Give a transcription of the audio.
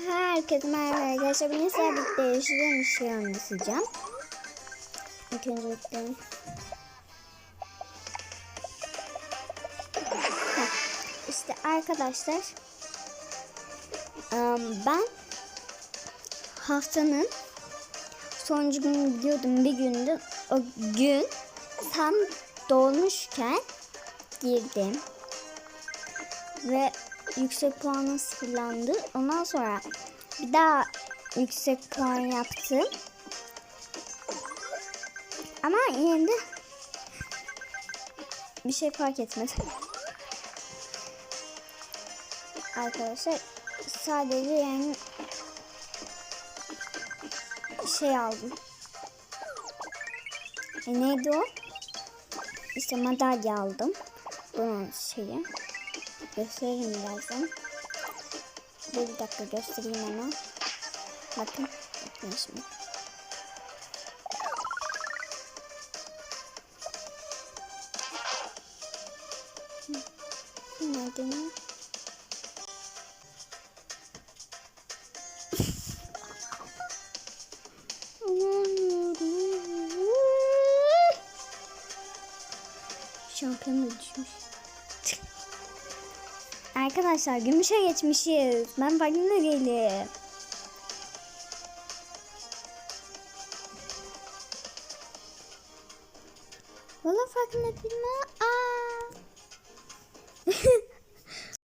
Herkese merhaba arkadaşlar. Bugün sizlerle birlikte yaşadığım bir şey anlatacağım. İlk. Heh, İşte arkadaşlar... Ben haftanın sonuncu günü gidiyordum bir gündü. O gün tam dolmuşken girdim. Ve yüksek puanım sıfırlandı. Ondan sonra bir daha yüksek puan yaptım. Ama yine de bir şey fark etmedi. Arkadaşlar sadece yani şey aldım. E neydi o? İşte madalya aldım. Bunun şeyi. Gösteririm birazdan. Dur bir dakika göstereyim hemen. Bakın. Bakın şimdi. Nerede mi? Şampiyon da düşmüş. Arkadaşlar gümüşe geçmişiz. Ben farkında değilim. Valla farkında değilim. ha.